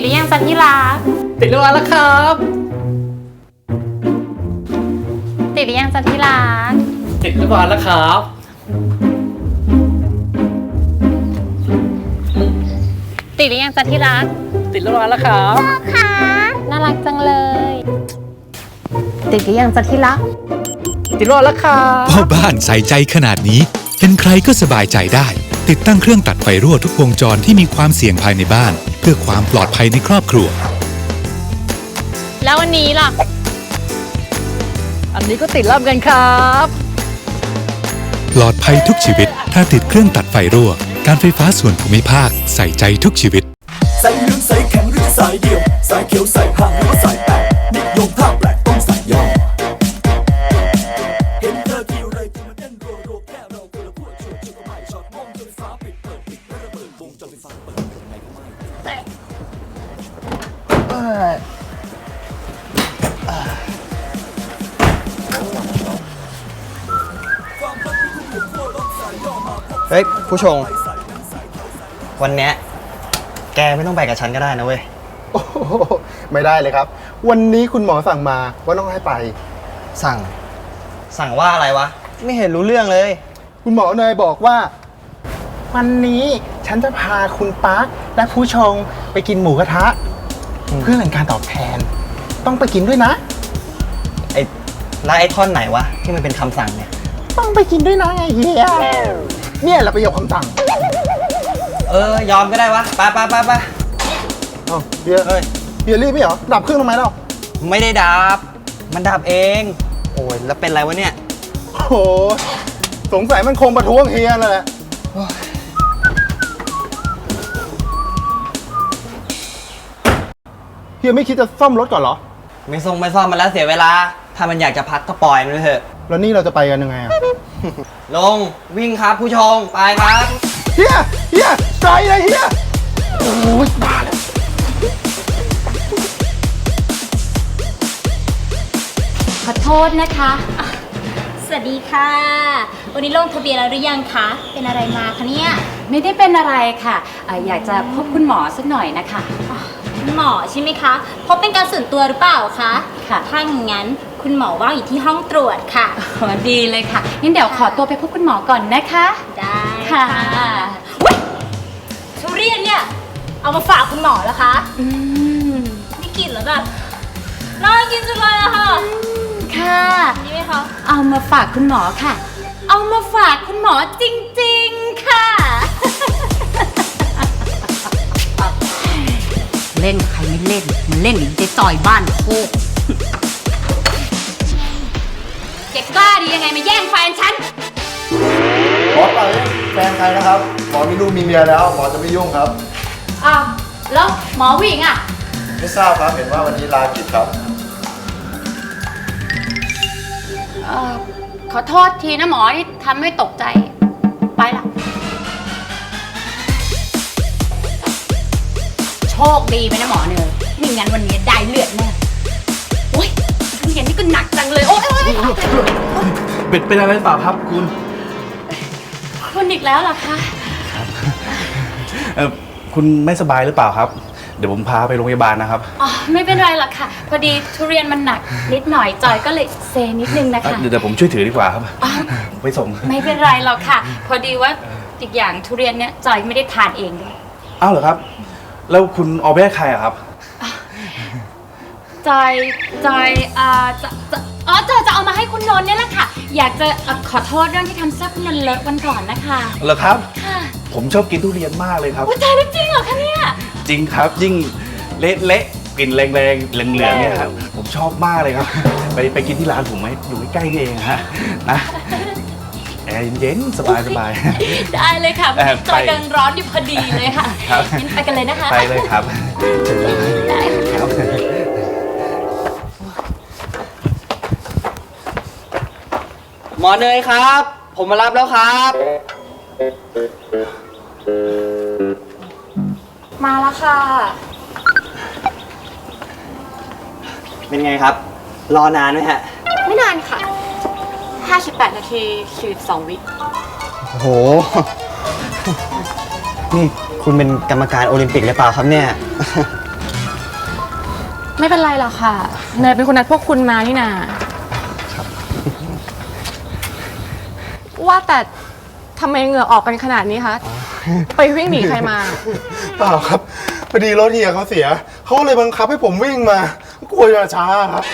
ดหรือยังจ๊ะที่รักติดเรียบร้อยแล้วครับ ติดหรือยังจ๊ะที่รักติดเรียบร้อยแล้วครับ ติดหรือยังจ๊ะที่รักติดเรียบร้อยแล้วครับ ค่ะน่ารักจังเลย ติดหรือยังจ๊ะที่รักติดเรียบร้อยแล้วครับ พ่อบ้านใส่ใจขนาดนี้เห็นใครก็สบายใจได้ ติดตั้งเครื่องตัดไฟรั่วทุกวงจรที่มีความเสี่ยงภายในบ้าน เพื่อความปลอดภัยในครอบครัว แล้ววันนี้ล่ะ อันนี้ก็ติดแล้วเหมือนกันครับ ปลอดภัยทุกชีวิต ถ้าติดเครื่องตัดไฟรั่ว การไฟฟ้าส่วนภูมิภาคใส่ใจทุกชีวิต สายเหลืองสายแข็งหรือจะสายเดี่ยว สายเขียวสายห่างหรือว่าสายแตกนิยมท่า เฮ้ย ผู้ชง วันเนี้ยแกไม่ต้องไปกับฉันก็ได้นะเว้ย โอ้โหไม่ได้เลยครับ วันนี้คุณหมอสั่งมาว่าต้องให้ไป สั่ง สั่งว่าอะไรวะ ไม่เห็นรู้เรื่องเลย คุณหมอเนยบอกว่า วันนี้ฉันจะพาคุณปาร์คและผู้ชงไปกินหมูกระทะ เพื่อเป็นการตอบแทน ต้องไปกินด้วยนะ ไอ้แล้วไอ้ท่อนไหนวะ ที่มันเป็นคำสั่งเนี่ย ต้องไปกินด้วยนะไอ้เฮียเนี่ยแหละประโยคคำสั่งเออยอมก็ได้วะไปไปไปไปเอ้าเฮียเฮ้ยเฮียรีบไม่เหรอดับเครื่องทำไมเล่าไม่ได้ดับ มันดับเอง โอ้ยแล้วเป็นไรวะเนี่ย โอ้โหสงสัยมันคงประท้วงเฮียนั่นแหละ เฮียไม่คิดจะซ่อมรถก่อนเหรอ ไม่ส่งไม่ซ่อมมันแล้วเสียเวลา ถ้ามันอยากจะพักก็ปล่อยมันไปเถอะ แล้วนี่เราจะไปกันยังไงอะลงวิ่งครับผู้ชงไปครับ เฮียเฮียใจเลยเฮียโอ้ยบ้าแล้วขอโทษนะคะอะสวัสดีค่ะ วันนี้ลงทะเบียนแล้วหรือยังคะ เป็นอะไรมาคะเนี่ย ไม่ได้เป็นอะไรค่ะเอ่ออยากจะพบคุณหมอสักหน่อยนะคะ คุณหมอใช่ไหมคะ พบเป็นการส่วนตัวหรือเปล่าคะค่ะ ถ้าอย่างนั้นคุณหมอว่างอยู่ที่ห้องตรวจค่ะ อ๋อดีเลยค่ะงั้นเดี๋ยวขอตัวไปพบคุณหมอก่อนนะคะ ได้ค่ะอุ๊ยทุเรียนเนี่ย เอามาฝากคุณหมอแล้วคะอืมไม่กินแล้วแบบน่ากินจังเลยอะค่ะค่ะ นี่ไหมคะเอามาฝากคุณหมอค่ะ เอามาฝากคุณหมอจริง ๆ ค่ะ เล่นใครไม่เล่น มันเล่นหรือจะจอยบ้านโคกแกกล้าดียังไงมาแย่งแฟนฉัน หมอไปแฟนใครนะครับ หมอมีลูกมีเมียแล้วหมอจะไม่ยุ่งครับ อ้าว แล้วหมอผู้หญิงอะ ไม่ทราบครับเห็นว่าวันนี้ลากิจครับ เอ่อขอโทษทีนะหมอที่ทำให้ตกใจ คดีไหมนะหมอเนยไม่งั้นวันนี้ได้เลือดแน่โอ๊ยทุเรียนนี่ก็หนักจังเลย โอ๊ยโอ๊ยโอ๊ยเป็นเป็นอะไรเปล่าครับคุณคุณอีกแล้วเหรอคะเออคุณไม่สบายหรือเปล่าครับ เดี๋ยวผมพาไปโรงพยาบาลนะครับ อ๋อ ไม่เป็นไรหรอกค่ะ พอดีทุเรียนมันหนักนิดหน่อยจอยก็เลยเซนิดนึงนะเอ่อคะเดี๋ยวเดี๋ยวผมช่วยถือดีกว่าครับไปส่ง ไม่เป็นไรหรอกค่ะ พอดีว่าอีกอย่างทุเรียนเนี่ยจอยไม่ได้ทานเองด้วยอ้าวเหรอครับ แล้วคุณเอาไปให้ใครอะครับ จอยจอยอ่าจะจะอ๋อจอยจะเอามาให้คุณนนท์เนี่ยแหละค่ะ อยากจะเอ่อขอโทษเรื่องที่ทำเสื้อคุณนนท์เลอะวันก่อนนะคะเหรอครับ ค่ะผมชอบกินทุเรียนมากเลยครับ อุ้ยตายแล้วจริงเหรอคะเนี่ย จริงครับยิ่งเละเละๆกลิ่นแรงๆเหลืองๆเนี่ยครับผมชอบมากเลยครับ ไปไปกินที่ร้านผมไหมอยู่ใกล้ๆนี่เองฮะนะแอ ร์เย็นๆ สบายสบายได้เลยค่ะเอ่อจอยไปกำลังร้อนอยู่พอดีเลยค่ะครับงั้นไปกันเลยนะคะ ไปเลยครับเชิญเลยครับหมอเนยครับ ผมมารับแล้วครับ มาแล้วค่ะ เป็นไงครับ รอนานไหมฮะ ไม่นานค่ะ 58 นาที42วิโอ้โห นี่คุณเป็นกรรมการโอลิมปิกหรือเปล่าครับเนี่ย ไม่เป็นไรหรอกค่ะ เนยเป็นคนนัดพวกคุณมานี่นาว่าแต่ทำไมเหงื่อออกกันขนาดนี้คะ ไปวิ่งหนีใครมา เปล่าครับพอดีรถเฮียเขาเสีย เขาเลยบังคับให้ผมวิ่งมากลัวจะช้าครับ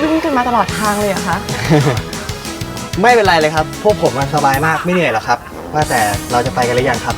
วิ่งกันมาตลอดทางเลยเหรอะคะ ไม่เป็นไรเลยครับ พวกผมอะสบายมากไม่เหนื่อยหรอกครับ ว่าแต่เราจะไปกันหรือยังครับ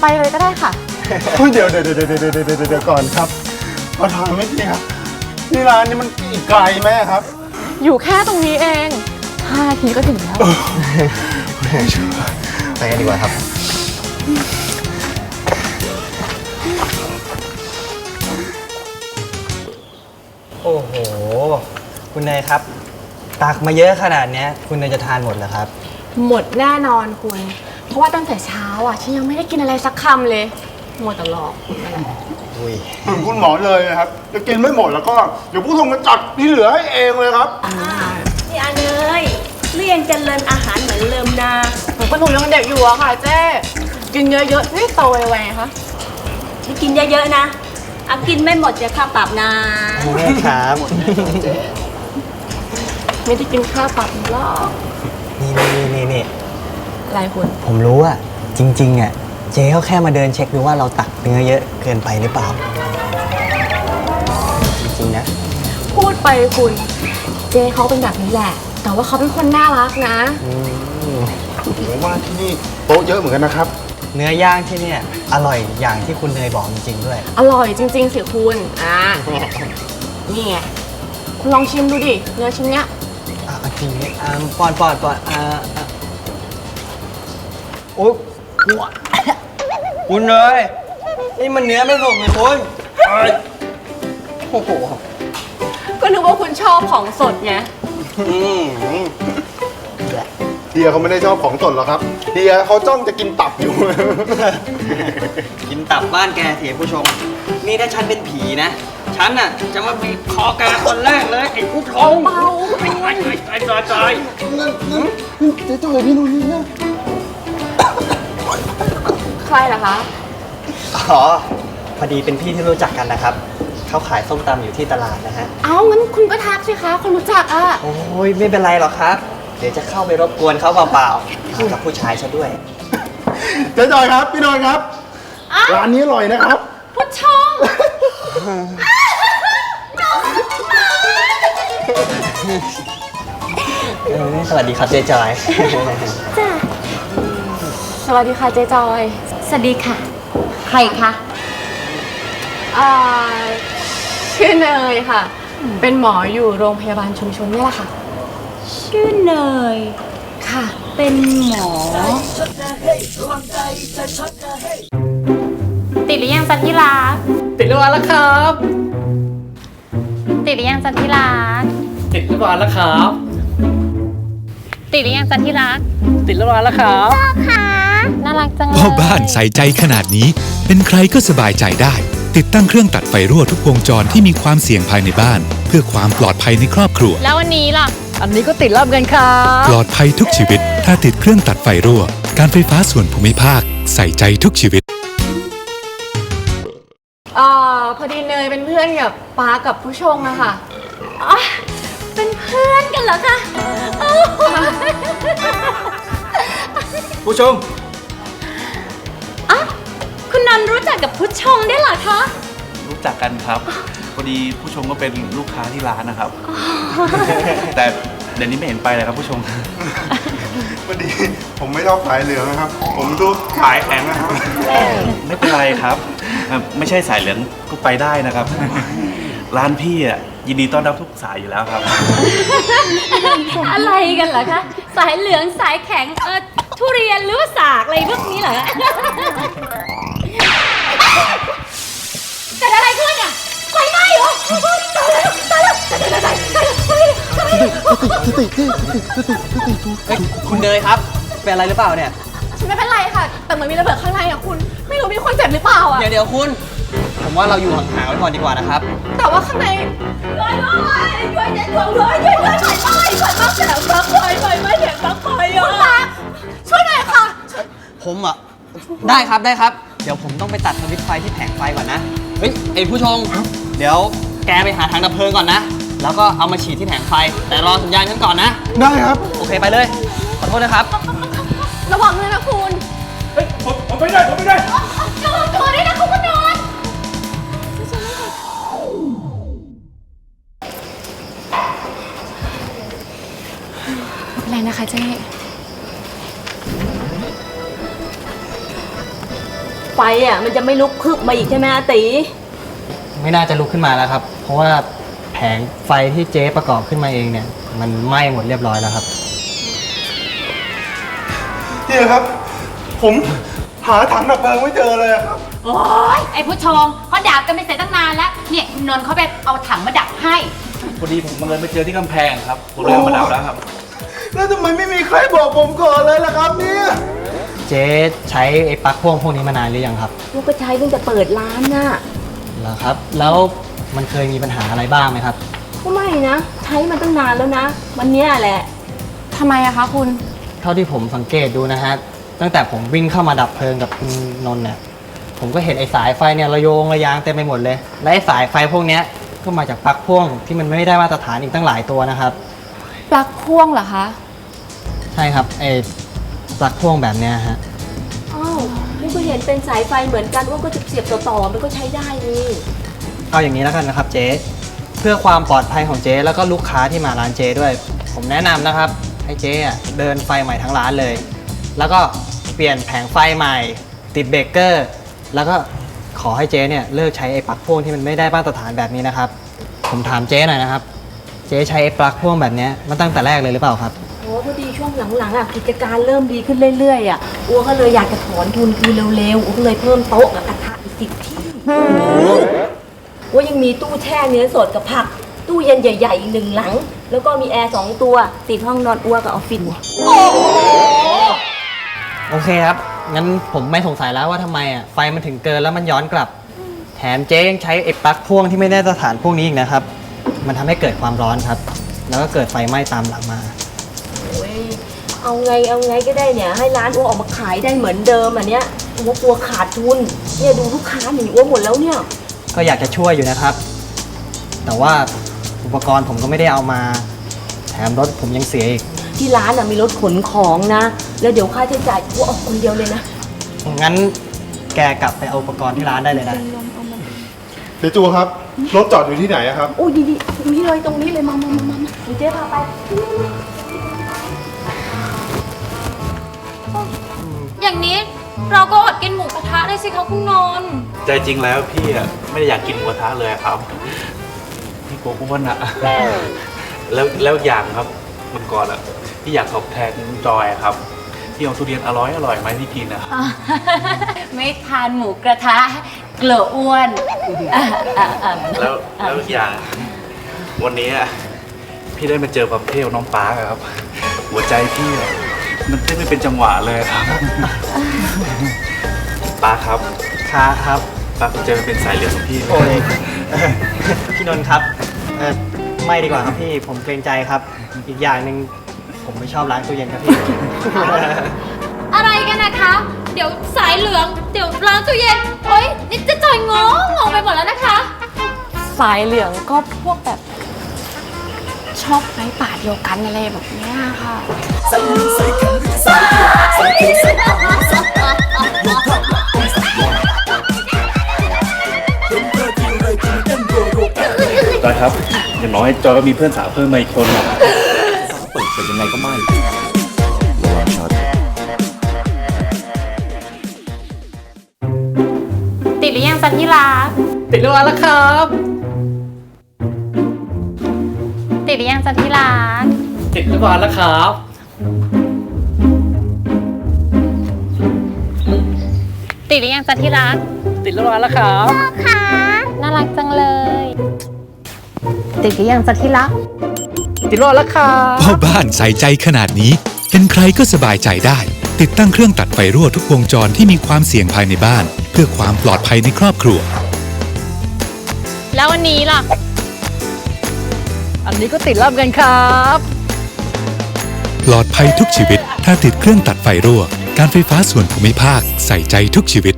ไปเลยก็ได้ค่ะ เดี๋ยวเดี๋ยวเดี๋ยวเดี๋ยวเดี๋ยวเดี๋ยวเดี๋ยวก่อนครับมาถามไม่ทีครับที่ร้านนี้มันอีกไกลไหมครับ อยู่แค่ตรงนี้เองห้านาทีก็ถึงแล้ว ไปกันดีกว่าครับ โอ้โห คุณเนยครับ ตักมาเยอะขนาดเนี้ย คุณเนยจะทานหมดเหรอครับ หมดแน่นอนคุณ เพราะว่าตั้งแต่เช้าอะฉันยังไม่ได้กินอะไรสักคำเลยมัวแต่หลอกนั่นแหละอุ้ยคุณหมอเลยนะครับจะกินไม่หมดแล้วก็เดี๋ยวผู้ทรงจะจัดที่เหลือให้เองเลยครับ นี่อาเนยเรียงเจริญอาหารเหมือนเริ่มนาผมก็หนุ่มยังเด็กอยู่อะค่ะเจ๊กินเยอะๆนี่โตไวๆคะที่กินเยอะๆนะอากินไม่หมดจะค่าปรับนะแม่ครับ ไม่ได้กินข้าวปรับหรอกนี่นี่นี่นี่อะไรคุณผมรู้อะจริงๆอะเจ๊เขาแค่มาเดินเช็คดูว่าเราตักเนื้อเยอะเกินไปหรือเปล่า จริงๆนะ พูดไปคุณ เจ๊เขาเป็นแบบนี้แหละ แต่ว่าเขาเป็นคนน่ารักนะ ผมว่าที่นี่โต๊ะเยอะเหมือนกันนะครับ เนื้อย่างที่เนี่ยอร่อยอย่างที่คุณเนยบอกจริง ๆ ด้วย อร่อยจริง ๆ สิคุณ อ่านี่ไงคุณลองชิมดูดิ เนื้อชิ้นเนี้ย อะเอาจริงนี่อ่าปอนปอนปอนอ่าอะโอ้คุณเนยนี่มันเนื้อไม่สุกเลยคุณโอ้โหก็นึกว่าคุณชอบของสดไง อืมเฮียเขาไม่ได้ชอบของสดหรอกครับเฮียเขาจ้องจะกินตับอยู่ กินตับบ้านแกเสียผู้ชม นี่ถ้าฉันเป็นผีนะ ฉันน่ะจะมาบีบคอแกคนแรกเลย ไอ้ผู้ชมเบาไอ้ไอ้ไอ้ไอ้จอยจอยเจ๊จ่อยพี่นุ่นนี่นะใครล่ะคะ อ๋อ พอดีเป็นพี่ที่รู้จักกันนะครับ เขาขายส้มตำอยู่ที่ตลาดนะฮะ เอ้างั้นคุณก็ทักสิคะคนรู้จักอะ โอ้ยไม่เป็นไรหรอกครับ เดี๋ยวจะเข้าไปรบกวนเขาเปล่าๆมากับผู้ชายซะด้วย เจ๊จ่อยครับ พี่นนท์ครับ ร้านนี้อร่อยนะครับพุทชง เออสวัสดีครับเจ๊จอย สวัสดีค่ะเจ๊จอย สวัสดีค่ะ ใครคะอ่าชื่อเนยค่ะ เป็นหมออยู่โรงพยาบาลชุมชนนี่แหละค่ะ ชื่อเนย ค่ะ เป็นหมอ ติดหรือยังจันที่รักติดเรียบร้อยแล้วครับ ติดหรือยังจันที่รัก ติดเรียบร้อยแล้วครับ ติดหรือยังจันที่รักติดเรียบร้อยแล้วครับ น่ารักจังเลยพ่อบ้านใส่ใจขนาดนี้ เป็นใครก็สบายใจได้ ติดตั้งเครื่องตัดไฟรั่วทุกวงจรที่มีความเสี่ยงภายในบ้าน เพื่อความปลอดภัยในครอบครัว แล้ววันนี้ล่ะ อันนี้ก็ติดรอบกันครับปลอดภัยทุกชีวิต ถ้าติดเครื่องตัดไฟรั่ว การไฟฟ้าส่วนภูมิภาค ใส่ใจทุกชีวิต เอ่อพอดีเนยเป็นเพื่อนกับป้ากับผู้ชงอะค่ะ เป็นเพื่อนกันเหรอคะผู้ชม อะคุณนันรู้จักกับพุทชงได้วยเหรอคะ รู้จักกันครับ พอดีผู้ชมก็เป็นลูกค้าที่ร้านนะครับ แต่เดี๋ยวนี้ไม่เห็นไปเลยครับผู้ชม พอดีผมไม่ชอบสายเหลืองนะครับ ผมดูสายแข็งนะครับไม่เป็นไรครับเอ่อไม่ใช่สายเหลืองก็ไปได้นะครับ ร้านพี่อะ ยินดีต้อนรับทุกสายอยู่แล้วครับ อะไรกันเหรอคะ สายเหลืองสายแข็งเออทุเรียนหรือว่าสากอะไรพวกนี้เหรอเกิดอะไรขึ้นอะไฟไหม้เหรอตายแล้วตายแล้วตายแล้วตายแล้วตายแล้วตายแล้วตายแล้วเฮ้ยคุณเนยครับ เป็นอะไรหรือเปล่าเนี่ย ฉันไม่เป็นไรค่ะ แต่เหมือนมีระเบิดข้างในอะคุณ ไม่รู้มีคนเจ็บหรือเปล่าอะเดี๋ยวเดี๋ยวคุณ ผมว่าเราอยู่ห่างๆไว้ก่อนดีกว่านะครับ แต่ว่าข้างใน ผมอะ ได้ครับได้ครับ เดี๋ยวผมต้องไปตัดสวิตช์ไฟที่แผงไฟก่อนนะ เฮ้ยไอผู้ชม เดี๋ยวแกไปหาทางดับเพลิงก่อนนะ แล้วก็เอามาฉีดที่แผงไฟ แต่รอสัญญาณฉันก่อนนะ ได้ครับ โอเคไปเลย ขอโทษนะครับ ระวังเลยนะคุณเฮ้ยผมผมไม่ได้ผมไม่ได้ ระวังตัวด้วยนะคุณคุณนอน อะไรนะคะเจ๊ อะมันจะไม่ลุกพึบมาอีกใช่ไหมอาตีไม่น่าจะลุกขึ้นมาแล้วครับ เพราะว่าแผงไฟที่เจ๊ประกอบขึ้นมาเองเนี่ย มันไหม้หมดเรียบร้อยแล้วครับ นี่ครับ ผมหาถังดับเพลิงไม่เจอเลยอะครับโอ๊ยไอ้ผู้ชมเขาดับกันไปเสร็จตั้งนานแล้ว เนี่ยคุณนนท์เขาไปเอาถังมาดับให้ พอดีผมบังเอิญไปเจอที่กำแพงครับผมเลยเอามาดับแล้วครับ แล้วทำไมไม่มีใครบอกผมก่อนเลยล่ะครับเนี่ย เจ๊ใช้ไอ้ปลั๊กพ่วงพวกนี้มานานหรือยังครับลูกก็ใช้ตั้งแต่เปิดร้านน่ะเหรอครับ แล้วมันเคยมีปัญหาอะไรบ้างไหมครับ ก็ไม่นะ ใช้มันตั้งนานแล้วนะ วันเนี้ยแหละ ทำไมอะคะคุณ เท่าที่ผมสังเกตดูนะฮะ ตั้งแต่ผมวิ่งเข้ามาดับเพลิงกับคุณนนท์เนี่ยผมก็เห็นไอ้สายไฟเนี่ยระโยงระยางเต็มไปหมดเลย และไอ้สายไฟพวกเนี้ยก็มาจากปลั๊กพ่วงที่มันไม่ได้มาตรฐานอีกตั้งหลายตัวนะครับ ปลั๊กพ่วงเหรอคะ ใช่ครับไอ้ ปลั๊กพ่วงแบบเนี้ยฮะ อ้าวลูกก็เห็นเป็นสายไฟเหมือนกันว่าก็จะเสียบต่อๆมันก็ใช้ได้นี่ เอาอย่างนี้แล้วกันนะครับเจ๊เพื่อความปลอดภัยของเจ๊แล้วก็ลูกค้าที่มาร้านเจ๊ด้วย ผมแนะนำนะครับ ให้เจ๊อะเดินไฟใหม่ทั้งร้านเลย แล้วก็เปลี่ยนแผงไฟใหม่ ติดเบรกเกอร์ แล้วก็ขอให้เจ๊เนี่ยเลิกใช้ไอ้ปลั๊กพ่วงที่มันไม่ได้มาตรฐานแบบนี้นะครับ ผมถามเจ๊หน่อยนะครับ เจ๊ใช้ไอ้ปลั๊กพ่วงแบบเนี้ยมาตั้งแต่แรกเลยหรือเปล่าครับโอ้ พอดีช่วงหลังๆอะกิจการเริ่มดีขึ้นเรื่อยๆอะอัวก็เลยอยากจะถอนทุนคืนเร็วๆอัวก็เลยเพิ่มโต๊ะกับกระทะอีกสิบที่อัวยังมีตู้แช่เนื้อสดกับผัก ตู้เย็นใหญ่ๆอีกหนึ่งหลัง แล้วก็มีแอร์สองตัวติดห้องนอนอัวกับออฟฟิศโอเคครับ งั้นผมไม่สงสัยแล้วว่าทำไมอะไฟมันถึงเกินแล้วมันย้อนกลับ แถมเจ๊ยังใช้ไอ้ปลั๊กพ่วงที่ไม่ได้มาตรฐานพวกนี้อีกนะครับ มันทำให้เกิดความร้อนครับ แล้วก็เกิดไฟไหม้ตามหลังมาโอ้ย เอาไงเอาไงก็ได้เนี่ย ให้ร้านอัวออกมาขายได้เหมือนเดิมอันเนี้ยอัวกลัวขาดทุนเนี่ยดูลูกค้าหนีอัวหมดแล้วเนี่ยก็อยากจะช่วยอยู่นะครับ แต่ว่าอุปกรณ์ผมก็ไม่ได้เอามา แถมรถผมยังเสียอีก ที่ร้านอะมีรถขนของนะ แล้วเดี๋ยวค่าใช้จ่ายอัวออกคนเดียวเลยนะงั้นแกกลับไปเอาอุปกรณ์ที่ร้านได้เลยนะ เดี๋ยวจูครับรถจอดอยู่ที่ไหนอะครับโอ้ยดีๆตรงนี้เลยตรงนี้เลยมามามามามาเดี๋ยวเจ๊พาไป อย่างนี้เราก็อดกินหมูกระทะได้สิคะคุณนนท์ใจจริงแล้วพี่อะไม่ได้อยากกินหมูกระทะเลยครับ พี่โกอ้วนอะแล้วแล้วอย่างครับมันก่อนอะพี่อยากตอบแทนจอยอะครับที่เอาทุเรียนอร่อยอร่อยมาให้พี่กินนะอะไม่ทานหมูกระทะเกลืออ้วนอะอะอะแล้วแล้วอีกอย่าง วันนี้อะพี่ได้มาเจอความเท่ของน้องปาร์คอะครับ หัวใจพี่อะ มันเต้นไม่เป็นจังหวะเลยครับปาร์คครับค้าครับปาร์คเจอเป็นสายเหลืองของพี่เลยโอ้ยเอ่อพี่นนท์ครับเอ่อไม่ดีกว่าครับพี่ผมเกรงใจครับ อีกอย่างหนึ่งผมไม่ชอบล้างตู้เย็นครับพี่ อะไรกันนะคะ เดี๋ยวสายเหลือง เดี๋ยวล้างตู้เย็นโอ๊ยนี่จะจอยงงงงไปหมดแล้วนะคะ สายเหลืองก็พวกแบบ ชอบไฟป่าเดียวกันอะไรแบบเนี้ยค่ะจอยครับ อย่างน้อยจอยก็มีเพื่อนสาวเพิ่มมาอีกคนนะเปิดเป็นยังไงก็ไม่ติดหรือยังจันที่รักติดเรียบร้อยแล้วครับ ติดหรือยังจันที่รักติดเรียบร้อยแล้วครับ ติดหรือยังจันที่รักติดเรียบร้อยแล้วครับน่ารักจังเลย ติดหรือยังจันที่รักติดเรียบร้อยแล้วครับพ่อบ้านใส่ใจขนาดนี้ เป็นใครก็สบายใจได้ ติดตั้งเครื่องตัดไฟรั่วทุกวงจรที่มีความเสี่ยงภายในบ้าน เพื่อความปลอดภัยในครอบครัว แล้ววันนี้ล่ะ อันนี้ก็ติดล้วเหมือนกันครับ ปลอดภัยทุกชีวิต ถ้าติดเครื่องตัดไฟรั่ว การไฟฟ้าส่วนภูมิภาคใส่ใจทุกชีวิต